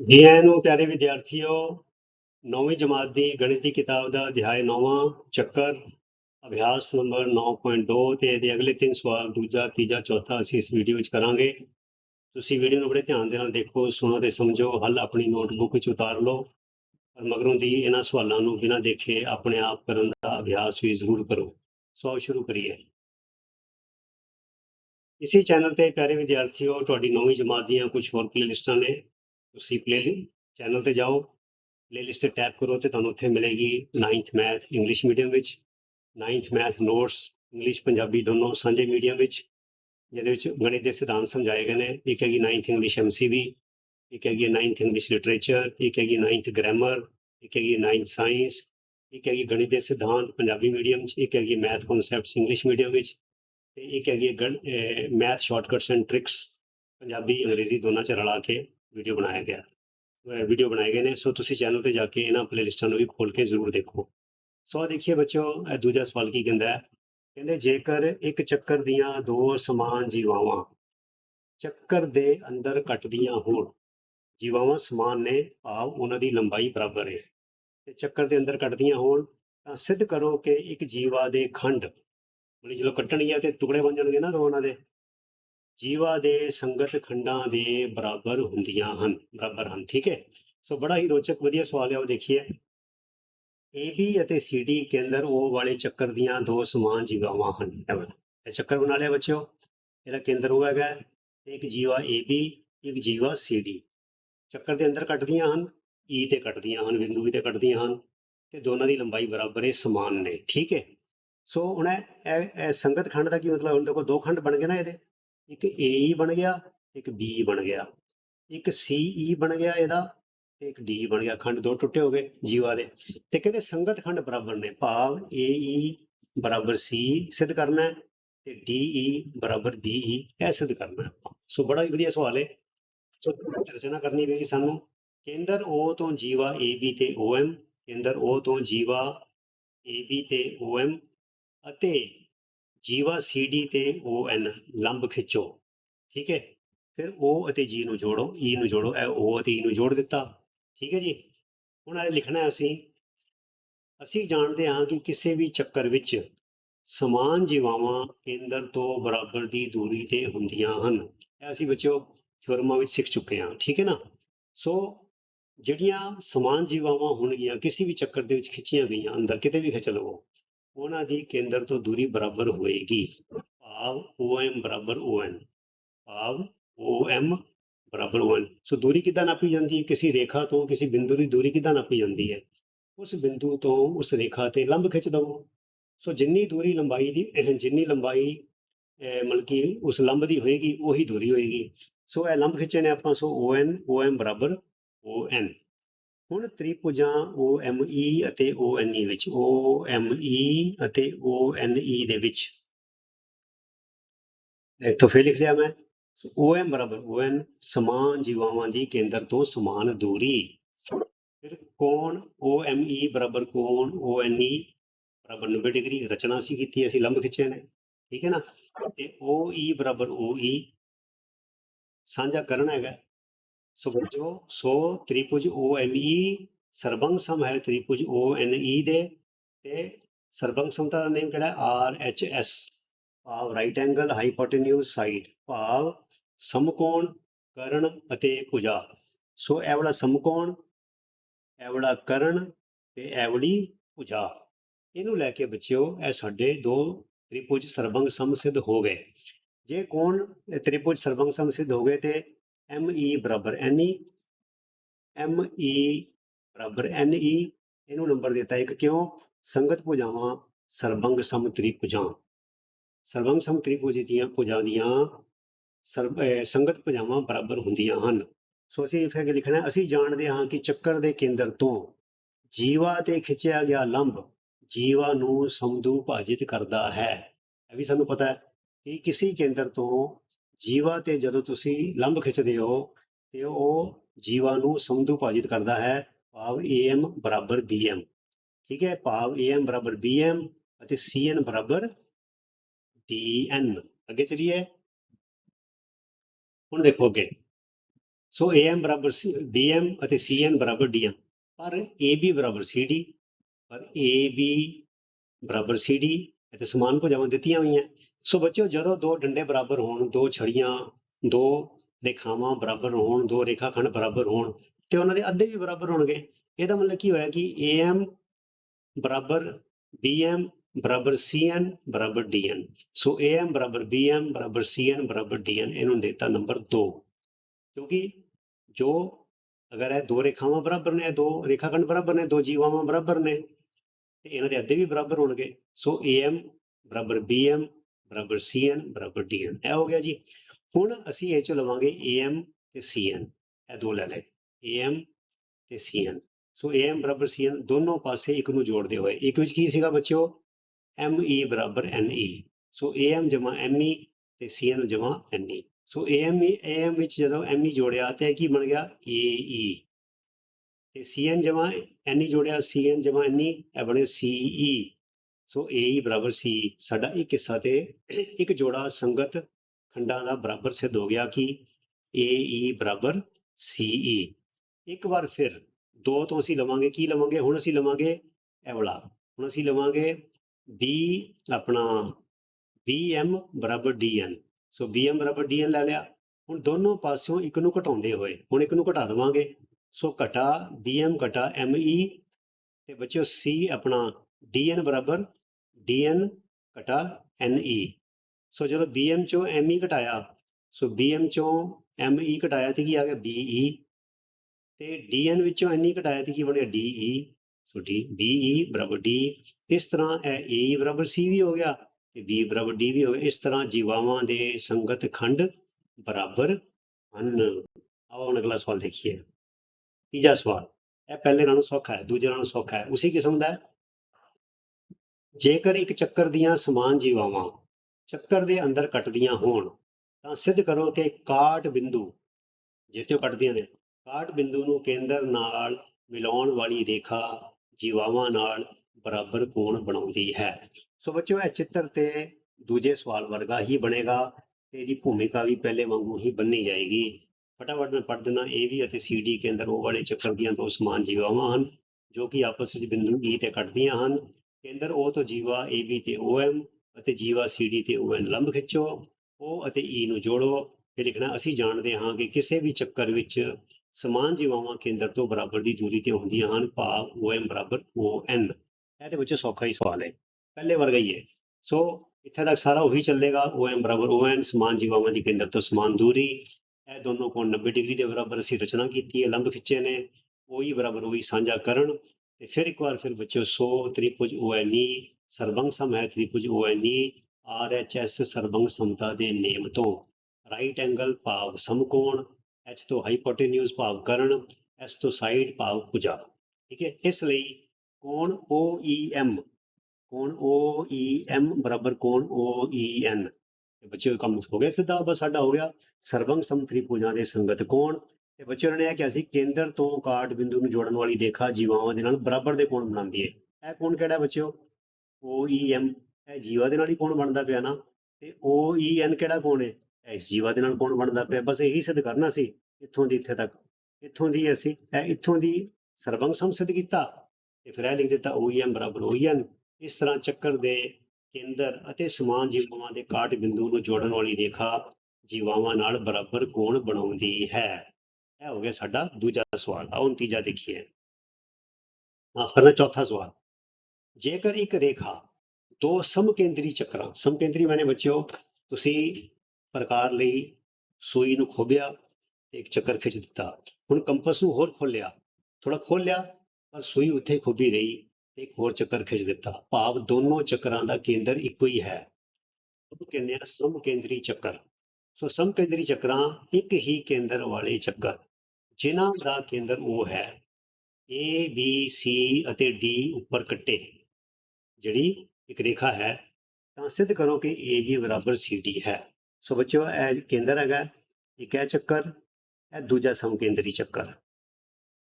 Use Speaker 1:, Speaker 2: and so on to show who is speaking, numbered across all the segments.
Speaker 1: ਜੀ ਆਇਆਂ ਨੂੰ, ਪਿਆਰੇ ਵਿਦਿਆਰਥੀਓ, ਨੌਵੀਂ ਜਮਾਤ ਦੀ ਗਣਿਤ ਦੀ ਕਿਤਾਬ ਦਾ ਅਧਿਆਇ ਨੌਵਾਂ ਚੱਕਰ, ਅਭਿਆਸ ਨੰਬਰ 9.2 ਤੇ ਇਹਦੇ ਅਗਲੇ ਤਿੰਨ ਸਵਾਲ, ਦੂਜਾ, ਤੀਜਾ, ਚੌਥਾ ਅਸੀਂ ਇਸ ਵੀਡੀਓ ਵਿੱਚ ਕਰਾਂਗੇ। ਤੁਸੀਂ ਵੀਡੀਓ ਨੂੰ ਬੜੇ ਧਿਆਨ ਦੇ ਨਾਲ ਦੇਖੋ, ਸੁਣੋ ਤੇ ਸਮਝੋ, ਹੱਲ ਆਪਣੀ ਨੋਟਬੁੱਕ ਵਿੱਚ ਉਤਾਰ ਲਓ, ਪਰ ਮਗਰੋਂ ਦੀ ਇਹਨਾਂ ਸਵਾਲਾਂ ਨੂੰ ਬਿਨਾਂ ਦੇਖੇ ਆਪਣੇ ਆਪ ਕਰਨ ਦਾ ਅਭਿਆਸ ਵੀ ਜ਼ਰੂਰ ਕਰੋ। ਸੋ ਸ਼ੁਰੂ ਕਰੀਏ। ਇਸੇ ਚੈਨਲ ਤੇ ਪਿਆਰੇ ਵਿਦਿਆਰਥੀਓ, ਤੁਹਾਡੀ ਨੌਵੀਂ ਜਮਾਤ ਦੀਆਂ ਕੁਝ ਹੋਰ ਪਲੇਲਿਸਟਾਂ ਨੇ। ਤੁਸੀਂ ਪਲੇ ਚੈਨਲ ਤੇ ਜਾਓ ਪਲੇਲਿਸਟ ਤੇ ਟੈਪ ਕਰੋ ਤੇ ਤੁਹਾਨੂੰ ਉੱਥੇ ਮਿਲੇਗੀ 9th ਮੈਥ ਇੰਗਲਿਸ਼ ਮੀਡੀਅਮ ਵਿੱਚ 9th math notes English Punjabi ਦੋਨੋਂ ਸਾਂਝੇ ਮੀਡੀਅਮ ਵਿੱਚ, ਜਿਹਦੇ ਵਿੱਚ ਗਣਿਤ ਦੇ ਸਿਧਾਂਤ ਸਮਝਾਏ ਗਏ ਨੇ। ਇੱਕ ਹੈਗੀ 9th ਇੰਗਲਿਸ਼ ਐਮਸੀਵੀ ਇੱਕ ਹੈਗੀ 9th ਇੰਗਲਿਸ਼ ਲਿਟਰੇਚਰ ਇੱਕ ਹੈਗੀ 9th ਗ੍ਰਾਮਰ ਇੱਕ ਹੈਗੀ 9th ਸਾਇੰਸ ਇੱਕ ਹੈਗੀ ਗਣਿਤ ਦੇ ਸਿਧਾਂਤ ਪੰਜਾਬੀ ਮੀਡੀਅਮ 'ਚ ਇੱਕ ਹੈਗੀ ਮੈਥ ਕਨਸੈਪਟਸ ਇੰਗਲਿਸ਼ ਮੀਡੀਅਮ ਵਿੱਚ ਤੇ ਇੱਕ ਹੈਗੀ math shortcuts and tricks Punjabi ਅੰਗਰੇਜ਼ੀ ਦੋਨਾਂ ਚ ਰਲਾ ਕੇ ਵੀਡੀਓ ਬਣਾਇਆ ਗਿਆ। ਵੀਡੀਓ ਬਣਾਏ ਗਏ ਨੇ। ਸੋ ਤੁਸੀਂ ਚੈਨਲ ਤੇ ਜਾ ਕੇ ਇਹਨਾਂ ਪਲੇਲਿਸਟਾਂ ਨੂੰ ਵੀ ਖੋਲ ਕੇ ਜ਼ਰੂਰ ਦੇਖੋ। ਸੋ ਦੇਖੀਏ ਬੱਚਿਓ, ਇਹ ਦੂਜਾ ਸਵਾਲ ਕੀ ਕਹਿੰਦਾ ਹੈ? ਕਹਿੰਦੇ, ਜੇਕਰ ਇੱਕ ਚੱਕਰ ਦੀਆਂ ਦੋ ਸਮਾਨ ਜੀਵਾਵਾਂ ਚੱਕਰ ਦੇ ਅੰਦਰ ਕੱਟਦੀਆਂ ਹੋਣ, ਜੀਵਾਵਾਂ ਸਮਾਨ ਨੇ, ਭਾਵ ਉਹਨਾਂ ਦੀ ਲੰਬਾਈ ਬਰਾਬਰ ਹੈ। ਤੇ ਚੱਕਰ ਦੇ ਅੰਦਰ ਕੱਟਦੀਆਂ ਹੋਣ, ਤਾਂ ਸਿੱਧ ਕਰੋ ਕਿ ਇੱਕ ਜੀਵਾ ਦੇ ਖੰਡ, ਮਤਲਬ ਜਦੋਂ ਕੱਟਣਗੀਆਂ ਤੇ ਟੁਕੜੇ ਬਣ ਜਾਣਗੇ ਨਾ ਦੋ ਉਹਨਾਂ ਦੇ। ਜੀਵਾ ਦੇ ਸੰਗਤ ਖੰਡਾਂ ਦੇ ਬਰਾਬਰ ਹੁੰਦੀਆਂ ਹਨ, ਬਰਾਬਰ ਹਨ, ਠੀਕ ਹੈ? ਸੋ ਬੜਾ ਹੀ ਰੋਚਕ, ਵਧੀਆ ਸਵਾਲ ਹੈ, ਉਹ ਦੇਖੀਏ। AB ਅਤੇ CD ਕੇਂਦਰ O ਵਾਲੇ ਚੱਕਰ ਦੀਆਂ ਦੋ ਸਮਾਨ ਜੀਵਾਵਾਂ ਹਨ, ਇਹ ਚੱਕਰ ਬਣਾ ਲਿਆ ਬੱਚਿਓ। ਇਹਦਾ ਕੇਂਦਰ ਉਹ ਹੈਗਾ, ਇੱਕ ਜੀਵਾ AB ਇੱਕ ਜੀਵਾ CD ਚੱਕਰ ਦੇ ਅੰਦਰ ਕੱਟਦੀਆਂ ਹਨ E ਤੇ ਕੱਟਦੀਆਂ ਹਨ, ਬਿੰਦੂ ਵੀ ਤੇ ਕੱਟਦੀਆਂ ਹਨ, ਤੇ ਦੋਨਾਂ ਦੀ ਲੰਬਾਈ ਬਰਾਬਰ ਹੈ ਸਮਾਨ ਨੇ, ਠੀਕ ਹੈ? ਸੋ ਹੁਣ ਇਹ, ਇਹ- ਇਹ ਸੰਗਤ ਖੰਡ ਦਾ ਕੀ ਮਤਲਬ ਹੁਣ ਦੇਖੋ, ਦੋ ਖੰਡ ਬਣ ਗਏ ਨਾ ਇਹਦੇ। ਇੱਕ AE ਬਣ ਗਿਆ, ਇੱਕ B ਬਣ ਗਿਆ। ਇੱਕ CE ਬਣ ਗਿਆ ਇਹਦਾ ਤੇ ਇੱਕ D ਬਣ ਗਿਆ। ਖੰਡ ਦੋ ਟੁੱਟੇ ਹੋ ਗਏ ਜੀਵਾ ਦੇ। ਤੇ ਕਹਿੰਦੇ ਸੰਗਤ ਖੰਡ ਬਰਾਬਰ ਨੇ। ਭਾਵ AE ਬਰਾਬਰ C ਸਿੱਧ ਕਰਨਾ ਹੈ ਤੇ DE ਬਰਾਬਰ BE ਇਹ ਸਿੱਧ ਕਰਨਾ ਹੈ। ਸੋ ਬੜਾ ਹੀ ਵਧੀਆ ਸਵਾਲ ਹੈ ਸੋ ਰਚਨਾ ਕਰਨੀ ਪਏਗੀ ਸਾਨੂੰ। ਕੇਂਦਰ O ਤੋਂ ਜੀਵਾ AB ਤੇ OM ਕੇਂਦਰ O ਤੋਂ ਜੀਵਾ AB ਤੇ OM ਅਤੇ ਜੀਵਾ CD ਤੇ ON ਲੰਬ ਖਿੱਚੋ, ਠੀਕ ਹੈ? ਫਿਰ O ਅਤੇ G ਨੂੰ ਜੋੜੋ E ਨੂੰ ਜੋੜੋ, ਇਹ O ਅਤੇ E ਨੂੰ ਜੋੜ ਦਿੱਤਾ, ਠੀਕ ਹੈ ਜੀ? ਹੁਣ ਇਹ ਲਿਖਣਾ ਹੈ ਅਸੀਂ ਅਸੀਂ ਜਾਣਦੇ ਹਾਂ ਕਿ ਕਿਸੇ ਵੀ ਚੱਕਰ ਵਿੱਚ ਸਮਾਨ ਜੀਵਾਵਾਂ ਕੇਂਦਰ ਤੋਂ ਬਰਾਬਰ ਦੀ ਦੂਰੀ ਤੇ ਹੁੰਦੀਆਂ ਹਨ। ਇਹ ਅਸੀਂ ਬੱਚਿਓ ਥਿਉਰਮਾਂ ਵਿੱਚ ਸਿੱਖ ਚੁੱਕੇ ਹਾਂ, ਠੀਕ ਹੈ ਨਾ? ਸੋ ਜਿਹੜੀਆਂ ਸਮਾਨ ਜੀਵਾਵਾਂ ਹੋਣਗੀਆਂ, ਕਿਸੇ ਵੀ ਚੱਕਰ ਦੇ ਵਿੱਚ ਖਿੱਚੀਆਂ ਗਈਆਂ, ਅੰਦਰ ਕਿਤੇ ਵੀ ਖਿੱਚ ਲਵੋ। ਉਹਨਾਂ ਦੀ ਕੇਂਦਰ ਤੋਂ ਦੂਰੀ ਬਰਾਬਰ ਹੋਏਗੀ। ਭਾਵ OM ਬਰਾਬਰ ON ਭਾਵ OM ਬਰਾਬਰ ON ਸੋ ਦੂਰੀ ਕਿੱਦਾਂ ਨਾਪੀ ਜਾਂਦੀ ਹੈ? ਕਿਸੇ ਰੇਖਾ ਤੋਂ ਕਿਸੇ ਬਿੰਦੂ ਦੀ ਦੂਰੀ ਕਿੱਦਾਂ ਨਾਪੀ ਜਾਂਦੀ ਹੈ? ਉਸ ਬਿੰਦੂ ਤੋਂ ਉਸ ਰੇਖਾ ਤੇ ਲੰਬ ਖਿੱਚ ਦਵੋ। ਸੋ ਜਿੰਨੀ ਦੂਰੀ ਲੰਬਾਈ ਦੀ ਜਿੰਨੀ ਲੰਬਾਈ ਅਹ ਮਤਲਬ ਕਿ ਉਸ ਲੰਬ ਦੀ ਹੋਏਗੀ, ਉਹੀ ਦੂਰੀ ਹੋਏਗੀ। ਸੋ ਇਹ ਲੰਬ ਖਿੱਚੇ ਨੇ ਆਪਾਂ। ਸੋ ON OM ਬਰਾਬਰ ON ਹੁਣ ਤ੍ਰਿਭੁਜਾਂ OME ਅਤੇ ONE ਵਿੱਚ OME ਅਤੇ ONE ਦੇ ਵਿੱਚ। ਇੱਥੋਂ ਫੇਰ ਲਿਖ ਲਿਆ ਮੈਂ। ਸੋ OM ਬਰਾਬਰ ON ਸਮਾਨ ਜੀਵਾਵਾਂ ਦੀ ਕੇਂਦਰ ਤੋਂ ਸਮਾਨ ਦੂਰੀ। ਫਿਰ ਕੋਣ OME ਬਰਾਬਰ ਕੋਣ ONE ਬਰਾਬਰ 90 ਡਿਗਰੀ ਰਚਨਾ ਸੀ ਕੀਤੀ, ਅਸੀਂ ਲੰਬ ਖਿੱਚੇ ਨੇ। ਠੀਕ ਹੈ ਨਾ? ਤੇ OE ਬਰਾਬਰ OE ਸਾਂਝਾ ਕਰਨਾ ਹੈਗਾ। ਸੋ ਬੱਚੋ ਸੋ ਤ੍ਰਿਭੁਜ OME ਸਰਬੰਗ ਸਮ ਹੈ ਤ੍ਰਿਭੁਜ ONE ਦੇ ਤੇ ਸਰਬੰਗ ਸਮਤਾ ਦਾ ਨੇਮ ਕਿਹੜਾ ਹੈ? RHS ਭਾਵ ਰਾਈਟ ਐਂਗਲ ਹਾਈਪੋਟੇਨਿਊਜ਼ ਸਾਈਡ ਭਾਵ ਸਮਕੋਣ, ਕਰਨ ਅਤੇ ਭੁਜਾ। ਸੋ ਇਹ ਵਾਲਾ ਸਮਕੋਣ ਇਹ ਵਾਲਾ ਕਰਨ ਤੇ ਇਹ ਵਾਲੀ ਭੁਜਾ। ਇਹਨੂੰ ਲੈ ਕੇ ਬੱਚਿਓ, ਇਹ ਸਾਡੇ ਦੋ ਤ੍ਰਿਭੁਜ ਸਰਬੰਗ ਸਮ ਸਿੱਧ ਹੋ ਗਏ। ਜੇ ਕੋਣ ਇਹ ਤ੍ਰਿਭੁਜ ਸਰਬੰਗ ਸਮ ਸਿੱਧ ਹੋ ਗਏ ਤੇ ME ਬਰਾਬਰ NE ME ਬਰਾਬਰ NE ਇਹਨੂੰ ਨੰਬਰ ਦਿੱਤਾ ਇੱਕ ਕਿਉਂ? ਸੰਗਤ ਭੁਜਾਵਾਂ, ਸਰਬੰਗ ਸਮ ਤ੍ਰਿਭੁਜਾਂ ਸਰਬੰਗ ਸਮ ਤ੍ਰਿਭੁਜ ਦੀਆਂ, ਭੁਜਾਂ ਦੀਆਂ ਸਰਬ ਸੰਗਤ ਭੁਜਾਵਾਂ ਬਰਾਬਰ ਹੁੰਦੀਆਂ ਹਨ। ਸੋ ਅਸੀਂ ਫਿਰ ਅੱਗੇ ਲਿਖਣਾ, ਅਸੀਂ ਜਾਣਦੇ ਹਾਂ ਕਿ ਚੱਕਰ ਦੇ ਕੇਂਦਰ ਤੋਂ ਜੀਵਾ ਤੇ ਖਿੱਚਿਆ ਗਿਆ ਲੰਬ ਜੀਵਾ ਨੂੰ ਸਮਦੂ ਭਾਜਿਤ ਕਰਦਾ ਹੈ। ਇਹ ਵੀ ਸਾਨੂੰ ਪਤਾ ਹੈ ਕਿ ਕਿਸੇ ਕੇਂਦਰ ਤੋਂ ਜੀਵਾ ਤੇ ਜਦੋਂ ਤੁਸੀਂ ਲੰਬ ਖਿੱਚਦੇ ਹੋ ਤੇ ਉਹ ਜੀਵਾ ਨੂੰ ਸਮਦੂ ਭਾਜਿਤ ਕਰਦਾ ਹੈ, ਭਾਵ AM ਬਰਾਬਰ BM ਠੀਕ ਹੈ, ਭਾਵ AM ਬਰਾਬਰ BM ਅਤੇ CN ਬਰਾਬਰ DN ਅੱਗੇ ਚਲੀਏ। ਹੁਣ ਦੇਖੋ ਅੱਗੇ। ਸੋ AM ਬਰਾਬਰ BM ਅਤੇ CN ਬਰਾਬਰ DM ਪਰ AB ਬਰਾਬਰ CD ਪਰ AB ਬਰਾਬਰ CD ਅਤੇ ਸਮਾਨ ਭੁਜਾਵਾਂ ਦਿੱਤੀਆਂ ਹੋਈਆਂ। ਸੋ ਬੱਚਿਓ, ਜਦੋਂ ਦੋ ਡੰਡੇ ਬਰਾਬਰ ਹੋਣ, ਦੋ ਛੜੀਆਂ, ਦੋ ਰੇਖਾਵਾਂ ਬਰਾਬਰ ਹੋਣ, ਦੋ ਰੇਖਾਖੰਡ ਬਰਾਬਰ ਹੋਣ ਤੇ ਉਹਨਾਂ ਦੇ ਅੱਧੇ ਵੀ ਬਰਾਬਰ ਹੋਣਗੇ, ਇਹਦਾ ਮਤਲਬ ਕੀ ਹੋਇਆ ਕਿ AM ਬਰਾਬਰ BM ਬਰਾਬਰ CN ਬਰਾਬਰ DN ਸੋ AM ਬਰਾਬਰ BM ਬਰਾਬਰ CN ਬਰਾਬਰ DN ਇਹਨੂੰ ਦਿੱਤਾ ਨੰਬਰ 2 ਕਿਉਂਕਿ ਜੋ ਅਗਰ ਇਹ ਦੋ ਰੇਖਾਵਾਂ ਬਰਾਬਰ ਨੇ ਦੋ ਰੇਖਾਖੰਡ ਬਰਾਬਰ ਨੇ, ਦੋ ਜੀਵਾਵਾਂ ਬਰਾਬਰ ਨੇ, ਤੇ ਇਹਨਾਂ ਦੇ ਅੱਧੇ ਵੀ ਬਰਾਬਰ ਹੋਣਗੇ। ਸੋ AM ਬਰਾਬਰ BM ਬਰਾਬਰ CN, ਬਰਾਬਰ DN ਇਹ ਹੋ ਗਿਆ ਜੀ। ਹੁਣ ਅਸੀਂ ਇਹ ਚੋਂ ਲਵਾਂਗੇ AM ਤੇ CN ਇਹ ਦੋ ਲੈ ਲੈ AM ਤੇ CN ਸੋ AM ਬਰਾਬਰ CN ਦੋਨੋਂ ਪਾਸੇ ਇੱਕ ਨੂੰ ਜੋੜਦੇ ਹੋਏ। ਇੱਕ ਵਿੱਚ ਕੀ ਸੀਗਾ ਬੱਚਿਓ? ME ਬਰਾਬਰ NE ਸੋ AM ਜਮਾ ME ਤੇ CN ਜਮਾ NE so AM he- AM ਵਿੱਚ ਜਦੋਂ ME ਜੋੜਿਆ ਤਾਂ ਇਹ ਕੀ ਬਣ ਗਿਆ? AE ਤੇ CN ਜਮਾ NE ਜੋੜਿਆ, CN ਜਮਾ NE, ਇਹ ਬਣੇ CE ਸੋ AE ਬਰਾਬਰ C ਸਾਡਾ ਇੱਕ ਹਿੱਸਾ ਤੇ ਇੱਕ ਜੋੜਾ ਸੰਗਤ ਖੰਡਾਂ ਦਾ ਬਰਾਬਰ ਸਿੱਧ ਹੋ ਗਿਆ ਕਿ AE ਬਰਾਬਰ CE ਇੱਕ ਵਾਰ ਫਿਰ ਦੋ ਤੋਂ ਅਸੀਂ ਲਵਾਂਗੇ, ਕੀ ਲਵਾਂਗੇ? ਹੁਣ ਅਸੀਂ ਲਵਾਂਗੇ ਇਹ ਵਾਲਾ। ਹੁਣ ਅਸੀਂ ਲਵਾਂਗੇ B ਆਪਣਾ BM ਬਰਾਬਰ DN ਸੋ BM ਬਰਾਬਰ DN ਲੈ ਲਿਆ। ਹੁਣ ਦੋਨੋਂ ਪਾਸਿਓਂ ਇੱਕ ਨੂੰ ਘਟਾਉਂਦੇ ਹੋਏ, ਹੁਣ ਇੱਕ ਨੂੰ ਘਟਾ ਦੇਵਾਂਗੇ। ਸੋ ਘਟਾ BM ਘਟਾ ME ਤੇ ਬੱਚਿਓ C ਆਪਣਾ DN ਬਰਾਬਰ DN ਘਟਾ NE ਸੋ ਜਦੋਂ BM ਚੋਂ ME ਘਟਾਇਆ, ਸੋ BM ਚੋਂ ME ਘਟਾਇਆ ਤੇ ਕੀ ਆ ਗਿਆ? BE ਤੇ DN ਵਿੱਚੋਂ NE ਘਟਾਇਆ ਤੇ ਕੀ ਬਣਿਆ? DE ਸੋ D, BE ਬਰਾਬਰ D ਇਸ ਤਰ੍ਹਾਂ ਇਹ AE ਬਰਾਬਰ C ਵੀ ਹੋ ਗਿਆ ਤੇ B ਬਰਾਬਰ D ਵੀ ਹੋ ਗਿਆ। ਇਸ ਤਰ੍ਹਾਂ ਜੀਵਾਵਾਂ ਦੇ ਸੰਗਤ ਖੰਡ ਬਰਾਬਰ ਹਨ। ਆਓ ਹੁਣ ਅਗਲਾ ਸਵਾਲ ਦੇਖੀਏ। ਤੀਜਾ ਸਵਾਲ। ਇਹ ਪਹਿਲੇ ਨਾਲੋਂ ਸੌਖਾ ਹੈ, ਦੂਜੇ ਨਾਲੋਂ ਸੌਖਾ ਹੈ। ਉਸੇ ਕਿਸਮ ਦਾ ਜੇਕਰ ਇੱਕ ਚੱਕਰ ਦੀਆਂ ਸਮਾਨ ਜੀਵਾਵਾਂ ਚੱਕਰ ਦੇ ਅੰਦਰ ਕੱਟਦੀਆਂ ਹੋਣ, ਤਾਂ ਸਿੱਧ ਕਰੋ ਕਿ ਕਾਟ ਬਿੰਦੂ, ਜਿੱਥੇ ਕੱਟਦੀਆਂ ਨੇ, ਕਾਟ ਬਿੰਦੂ ਨੂੰ ਕੇਂਦਰ ਨਾਲ ਮਿਲਾਉਣ ਵਾਲੀ ਰੇਖਾ ਜੀਵਾਵਾਂ ਨਾਲ ਬਰਾਬਰ ਕੋਣ ਬਣਾਉਂਦੀ ਹੈ। ਸੋ ਬੱਚਿਓ, ਇਹ ਚਿੱਤਰ ਤੇ ਦੂਜੇ ਸਵਾਲ ਵਰਗਾ ਹੀ ਬਣੇਗਾ, ਤੇ ਇਹਦੀ ਭੂਮਿਕਾ ਵੀ ਪਹਿਲੇ ਵਾਂਗੂ ਹੀ ਬੰਨੀ ਜਾਏਗੀ। ਫਟਾਫਟ ਮੈਂ ਪੜ੍ਹ ਦਿੰਦਾ ਏ ਵੀ ਅਤੇ ਸੀ ਡੀ ਕੇਂਦਰ ਉਹ ਵਾਲੇ ਚੱਕਰ ਦੀਆਂ ਦੋ ਸਮਾਨ ਜੀਵਾਵਾਂ ਹਨ, ਜੋ ਕਿ ਆਪਸ ਵਿੱਚ ਬਿੰਦੂ E ਤੇ ਕੱਟਦੀਆਂ ਹਨ। ਕੇਂਦਰ O ਤੋਂ ਜੀਵਾ AB ਤੇ OM ਅਤੇ ਜੀਵਾ CD ਤੇ ON ਲੰਬ ਖਿੱਚੋ, O ਅਤੇ E ਨੂੰ ਜੋੜੋ ਫਿਰ ਲਿਖਣਾ ਅਸੀਂ ਜਾਣਦੇ ਹਾਂ ਕਿ ਕਿਸੇ ਵੀ ਚੱਕਰ ਵਿੱਚ ਸਮਾਨ ਜੀਵਾਵਾਂ ਕੇਂਦਰ ਤੋਂ ਬਰਾਬਰ ਦੀ ਦੂਰੀ ਤੇ ਹੁੰਦੀਆਂ ਹਨ, ਭਾਵ OM ਬਰਾਬਰ ON ਇਹ ਤੇ ਬੱਚੇ ਸੌਖਾ ਹੀ ਸਵਾਲ ਹੈ। ਪਹਿਲੇ ਵਰਗਾ ਹੀ ਹੈ ਸੋ ਇੱਥੇ ਤੱਕ ਸਾਰਾ ਉਹੀ ਚੱਲੇਗਾ OM ਬਰਾਬਰ ON ਸਮਾਨ ਜੀਵਾਵਾਂ ਦੀ ਕੇਂਦਰ ਤੋਂ ਸਮਾਨ ਦੂਰੀ। ਇਹ ਦੋਨੋਂ ਕੋਣ 90 ਡਿਗਰੀ ਦੇ ਬਰਾਬਰ ਅਸੀਂ ਰਚਨਾ ਕੀਤੀ ਹੈ, ਲੰਬ ਖਿੱਚੇ ਨੇ। ਉਹੀ ਬਰਾਬਰ ਉਹੀ ਸਾਂਝਾ ਕਰਨ। ਤੇ ਫਿਰ ਇੱਕ ਵਾਰ ਫਿਰ ਬੱਚਿਓ ਸੋ ਤ੍ਰਿਭੁਜ ONE ਸਰਬੰਗ ਸਮ ਹੈ ਤ੍ਰਿਭੁਜ ONE RHS ਸਰਬੰਗ ਸਮਤਾ ਦੇ ਨੇਮ ਤੋਂ ਰਾਈਟ ਐਂਗਲ ਭਾਵ ਸਮਕੋਣ, H ਤੋਂ ਹਾਈਪੋਟੇਨਿਊਜ਼ ਭਾਵ ਕਰਨ, S ਤੋਂ ਸਾਈਡ ਭਾਵ ਭੁਜਾ ਠੀਕ ਹੈ, ਇਸ ਲਈ ਕੋਣ OEM ਕੋਣ OEM ਬਰਾਬਰ ਕੋਣ OEN ਤੇ ਬੱਚਿਓ ਇਹ ਕੰਮ ਹੋ ਗਿਆ ਸਿੱਧਾ, ਬਸ ਸਾਡਾ ਹੋ ਗਿਆ ਸਰਬੰਗ ਸਮ ਤ੍ਰਿਭੁਜਾਂ ਦੇ ਸੰਗਤ ਕੋਣ ਤੇ ਬੱਚੇ ਉਹਨਾਂ ਨੇ ਇਹ ਕਿਹਾ ਸੀ, ਕੇਂਦਰ ਤੋਂ ਕਾਟ ਬਿੰਦੂ ਨੂੰ ਜੋੜਨ ਵਾਲੀ ਰੇਖਾ ਜੀਵਾਵਾਂ ਦੇ ਨਾਲ ਬਰਾਬਰ ਦੇ ਕੋਣ ਬਣਾਉਂਦੀ ਹੈ। ਇਹ ਕੋਣ ਕਿਹੜਾ ਹੈ ਈ ਐਮ ਇਹ ਜੀਵਾ ਦੇ ਨਾਲ ਹੀ ਕੋਣ ਬਣਦਾ ਪਿਆ ਨਾ। ਤੇ ਉਹ ਈ ਐਨ ਕਿਹੜਾ ਕੋਣ ਹੈ? ਇਹ ਇਸ ਜੀਵਾ ਦੇ ਨਾਲ ਕੋਣ ਬਣਦਾ ਪਿਆ। ਬਸ ਇਹੀ ਸਿੱਧ ਕਰਨਾ ਸੀ, ਇੱਥੋਂ ਦੀ ਇੱਥੇ ਤੱਕ। ਇੱਥੋਂ ਦੀ ਅਸੀਂ, ਇਹ ਇੱਥੋਂ ਦੀ ਸਰਬੰਗ ਸਮ ਸਿੱਧ ਕੀਤਾ। ਤੇ ਫਿਰ ਇਹ ਲਿਖ ਦਿੱਤਾ OEM ਬਰਾਬਰ OEN ਇਸ ਤਰ੍ਹਾਂ ਚੱਕਰ ਦੇ ਕੇਂਦਰ ਅਤੇ ਸਮਾਨ ਜੀਵਾਵਾਂ ਦੇ ਕਾਟ ਬਿੰਦੂ ਨੂੰ ਜੋੜਨ ਵਾਲੀ ਰੇਖਾ ਜੀਵਾਵਾਂ ਨਾਲ ਬਰਾਬਰ ਕੋਣ ਬਣਾਉਂਦੀ ਹੈ। ਇਹ ਹੋ ਗਿਆ ਸਾਡਾ ਦੂਜਾ ਸਵਾਲ। ਆਓ ਤੀਜਾ ਦੇਖੀਏ। ਮਾਫ ਕਰਨਾ ਚੌਥਾ ਸਵਾਲ। ਜੇਕਰ ਇੱਕ ਰੇਖਾ ਦੋ ਸਮਕੇਂਦਰੀ ਚੱਕਰਾਂ, ਸਮਕੇਂਦਰੀ ਮਾਨੇ ਬੱਚਿਓ, ਤੁਸੀਂ ਪ੍ਰਕਾਰ ਲਈ ਸੂਈ ਨੂੰ ਖੋਬਿਆ ਤੇ ਇੱਕ ਚੱਕਰ ਖਿੱਚ ਦਿੱਤਾ। ਹੁਣ ਕੰਪਸ ਨੂੰ ਹੋਰ ਖੋਲਿਆ ਥੋੜਾ ਖੋਲਿਆ ਪਰ ਸੂਈ ਉੱਥੇ ਹੀ ਰਹੀ ਤੇ ਇੱਕ ਹੋਰ ਚੱਕਰ ਖਿੱਚ ਦਿੱਤਾ। ਭਾਵ ਦੋਨੋਂ ਚੱਕਰਾਂ ਦਾ ਕੇਂਦਰ ਇੱਕੋ ਹੀ ਹੈ। ਉਹ ਕਹਿੰਦੇ ਆ ਸਮਕੇਂਦਰੀ ਚੱਕਰ। ਸੋ ਸਮਕੇਂਦਰੀ ਚੱਕਰਾਂ ਇੱਕ ਹੀ ਕੇਂਦਰ ਵਾਲੇ ਚੱਕਰ। ਜਿਨ੍ਹਾਂ ਦਾ ਕੇਂਦਰ ਉਹ ਹੈ, A, B, C ਅਤੇ D ਉੱਪਰ ਕੱਟੇ। ਜਿਹੜੀ ਇੱਕ ਰੇਖਾ ਹੈ, ਤਾਂ ਸਿੱਧ ਕਰੋ ਕਿ AB ਬਰਾਬਰ CD ਹੈ। ਸੋ ਬੱਚਿਓ, ਇਹ ਕੇਂਦਰ ਹੈਗਾ ਇੱਕ ਹੈ ਚੱਕਰ? ਇਹ ਦੂਜਾ ਸਮਕੇਂਦਰੀ ਚੱਕਰ।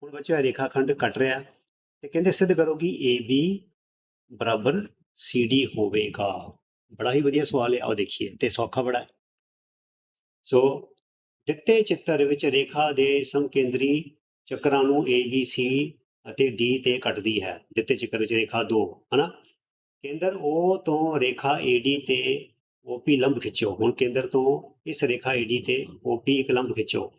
Speaker 1: ਹੁਣ ਬੱਚਿਓ, ਇਹ ਰੇਖਾਖੰਡ ਕੱਟ ਰਿਹਾ ਤੇ ਕਹਿੰਦੇ ਸਿੱਧ ਕਰੋ ਕਿ AB ਬਰਾਬਰ CD ਹੋਵੇਗਾ। ਬੜਾ ਹੀ ਵਧੀਆ ਸਵਾਲ ਹੈ, ਆਓ ਦੇਖੀਏ, ਤੇ ਸੌਖਾ ਬੜਾ ਹੈ। ਸੋ ਦਿੱਤੇ ਚਿੱਤਰ ਵਿੱਚ ਰੇਖਾ ਦੇ ਸਮਕੇਂਦਰੀ ਚੱਕਰਾਂ ਨੂੰ A ਅਤੇ D ਤੇ ਕੱਟਦੀ ਹੈ। ਦਿੱਤੇ ਚੱਕਰ ਵਿੱਚ ਰੇਖਾ 2 ਹਨਾ? ਕੇਂਦਰ O ਤੋਂ ਰੇਖਾ AD ਤੇ OP ਲੰਬ ਖਿੱਚੋ। ਹੁਣ ਕੇਂਦਰ ਤੋਂ ਇਸ ਰੇਖਾ AD ਤੇ OP ਇੱਕ ਲੰਬ ਖਿੱਚੋ।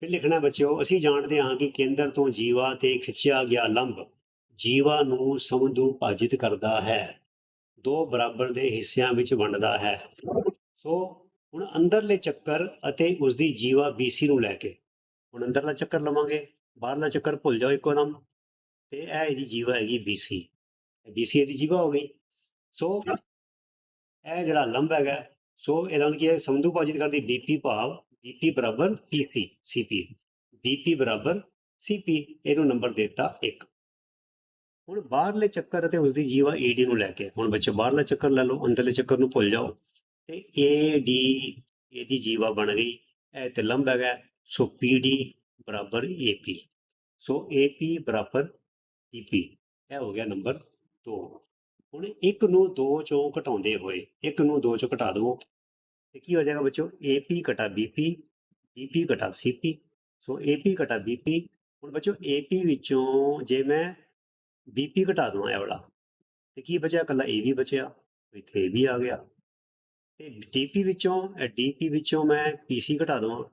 Speaker 1: ਫਿਰ ਲਿਖਣਾ ਬੱਚਿਓ, ਅਸੀਂ ਜਾਣਦੇ ਹਾਂ ਕਿ ਕੇਂਦਰ ਤੋਂ ਜੀਵਾ ਤੇ ਖਿੱਚਿਆ ਗਿਆ ਲੰਬ ਜੀਵਾ ਨੂੰ ਸਮਦੂ ਭਾਜਿਤ ਕਰਦਾ ਹੈ। ਦੋ ਬਰਾਬਰ ਦੇ ਹਿੱਸਿਆਂ ਵਿੱਚ ਵੰਡਦਾ ਹੈ। ਸੋ ਹੁਣ ਅੰਦਰਲੇ ਚੱਕਰ ਅਤੇ ਉਸ ਦੀ ਜੀਵਾ BC ਨੂੰ ਲੈ ਕੇ। ਹੁਣ ਅੰਦਰਲਾ ਚੱਕਰ ਲਵਾਂਗੇ, ਬਾਹਰਲਾ ਚੱਕਰ ਭੁੱਲ ਜਾਓ ਇੱਕੋ ਦਮ। ਤੇ ਇਹ ਇਹਦੀ ਜੀਵਾ ਹੈਗੀ BC BC ਇਹਦੀ ਜੀਵਾ ਹੋ ਗਈ। ਸੋ ਇਹ ਜਿਹੜਾ ਲੰਬ ਹੈਗਾ ਸੋ ਇਹਦਾ ਨਾਲ ਕੀ ਹੈ ਸਮਦੂ ਭਾਜਿਤ ਕਰਦੀ BP ਭਾਵ BP ਬਰਾਬਰ PC CP BP ਬਰਾਬਰ CP ਇਹਨੂੰ ਨੰਬਰ ਦਿੱਤਾ 1 ਹੁਣ ਬਾਹਰਲੇ ਚੱਕਰ ਅਤੇ ਉਸ ਦੀ ਜੀਵਾ AD ਨੂੰ ਲੈ ਕੇ, ਹੁਣ ਬੱਚੇ ਬਾਹਰਲਾ ਚੱਕਰ ਲੈ ਲਓ, ਅੰਦਰਲੇ ਚੱਕਰ ਨੂੰ ਭੁੱਲ ਜਾਓ। ਤੇ ਡੀ ਇਹਦੀ ਜੀਵਾ ਬਣ ਗਈ। ਇਹ ਤੇ ਲੰਬ ਹੈਗਾ। ਸੋ ਪੀ ਡੀ ਬਰਾਬਰ ਏ ਪੀ ਸੋ ਏ ਪੀ ਬਰਾਬਰ EP ਇਹ ਹੋ ਗਿਆ ਨੰਬਰ 2 ਹੁਣ ਇੱਕ ਨੂੰ 2 ਚੋਂ ਘਟਾਉਂਦੇ ਹੋਏ, ਇੱਕ ਨੂੰ 2 ਚੋਂ ਘਟਾ ਦਿਓ ਤੇ ਕੀ ਹੋ ਜਾਏਗਾ ਬੱਚੋ ਏ ਪੀ ਘਟਾ ਬੀ ਪੀ ਬੀ ਪੀ ਘਟਾ ਸੀ ਪੀ ਸੋ ਏ ਪੀ ਘਟਾ ਬੀ ਪੀ ਹੁਣ ਬੱਚੋ ਪੀ ਵਿੱਚੋਂ ਜੇ ਮੈਂ ਬੀ ਪੀ ਘਟਾ ਦਵਾਂ ਇਹ ਵਾਲਾ, ਤੇ ਕੀ ਬਚਿਆ? ਕੱਲਾ AB ਬਚਿਆ। ਇੱਥੇ AB ਆ ਗਿਆ। ਤੇ DP ਵਿੱਚੋਂ ਇਹ DP ਵਿੱਚੋਂ ਮੈਂ PC ਘਟਾ ਦਵਾਂ।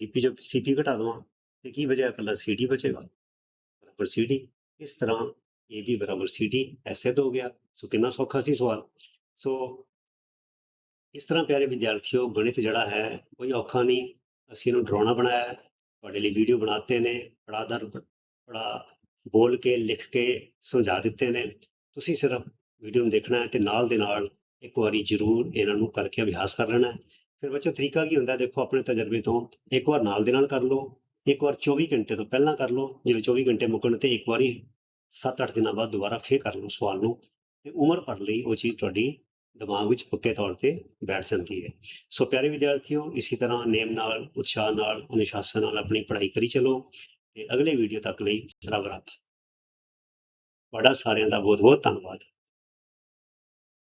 Speaker 1: DP ਚੋਂ CP ਘਟਾ ਦਵਾਂ ਤੇ ਕੀ ਬਚਿਆ ਕੱਲਾ CD ਬਚੇਗਾ? ਬਰਾਬਰ CD ਇਸ ਤਰ੍ਹਾਂ AB ਬਰਾਬਰ CD ਐਸੇ ਹੋ ਗਿਆ। ਸੋ ਕਿੰਨਾ ਸੌਖਾ ਸੀ ਸਵਾਲ? ਸੋ ਇਸ ਤਰ੍ਹਾਂ ਪਿਆਰੇ ਵਿਦਿਆਰਥੀਓ, ਗਣਿਤ ਜਿਹੜਾ ਹੈ, ਕੋਈ ਔਖਾ ਨਹੀਂ। ਅਸੀਂ ਇਹਨੂੰ ਡਰਾਉਣਾ ਬਣਾਇਆ ਤੁਹਾਡੇ ਲਈ ਵੀਡੀਓ ਬਣਾਤੇ ਨੇ ਪੜਾਦਰ ਪੜਾ ਬੋਲ ਕੇ, ਲਿਖ ਕੇ ਸਮਝਾ ਦਿੱਤੇ ਨੇ। ਤੁਸੀਂ ਸਿਰਫ ਵੀਡੀਓ ਨੂੰ ਦੇਖਣਾ ਹੈ ਤੇ ਨਾਲ ਦੇ ਨਾਲ ਇੱਕ ਵਾਰੀ ਜ਼ਰੂਰ ਇਹਨਾਂ ਨੂੰ ਕਰਕੇ ਅਭਿਆਸ ਕਰ ਲੈਣਾ ਹੈ। ਫਿਰ ਬੱਚੋ ਤਰੀਕਾ ਕੀ ਹੁੰਦਾ? ਦੇਖੋ, ਆਪਣੇ ਤਜਰਬੇ ਤੋਂ ਇੱਕ ਵਾਰ ਨਾਲ ਦੇ ਨਾਲ ਕਰ ਲਓ, ਇੱਕ ਵਾਰ 24 ਘੰਟੇ ਤੋਂ ਪਹਿਲਾਂ ਕਰ ਲਓ ਜਦੋਂ 24 ਘੰਟੇ ਮੁੱਕਣ ਤੇ ਇੱਕ ਵਾਰੀ 7-8 ਦਿਨਾਂ ਬਾਅਦ ਦੁਬਾਰਾ ਫੇਰ ਕਰ ਲਓ ਸਵਾਲ ਨੂੰ। ਤੇ ਉਮਰ ਭਰ ਲਈ ਉਹ ਚੀਜ਼ ਤੁਹਾਡੀ ਦਿਮਾਗ ਵਿੱਚ ਪੱਕੇ ਤੌਰ ਤੇ ਬੈਠ ਜਾਂਦੀ ਹੈ। ਸੋ ਪਿਆਰੇ ਵਿਦਿਆਰਥੀਓ, ਇਸੇ ਤਰ੍ਹਾਂ ਨੇਮ ਨਾਲ, ਉਤਸ਼ਾਹ ਨਾਲ, ਅਨੁਸ਼ਾਸਨ ਨਾਲ ਆਪਣੀ ਪੜ੍ਹਾਈ ਕਰੀ ਚਲੋ ਤੇ ਅਗਲੇ ਵੀਡੀਓ ਤੱਕ ਲਈ ਰੱਬ ਰੱਖ। ਤੁਹਾਡਾ ਸਾਰਿਆਂ ਦਾ ਬਹੁਤ ਬਹੁਤ ਧੰਨਵਾਦ।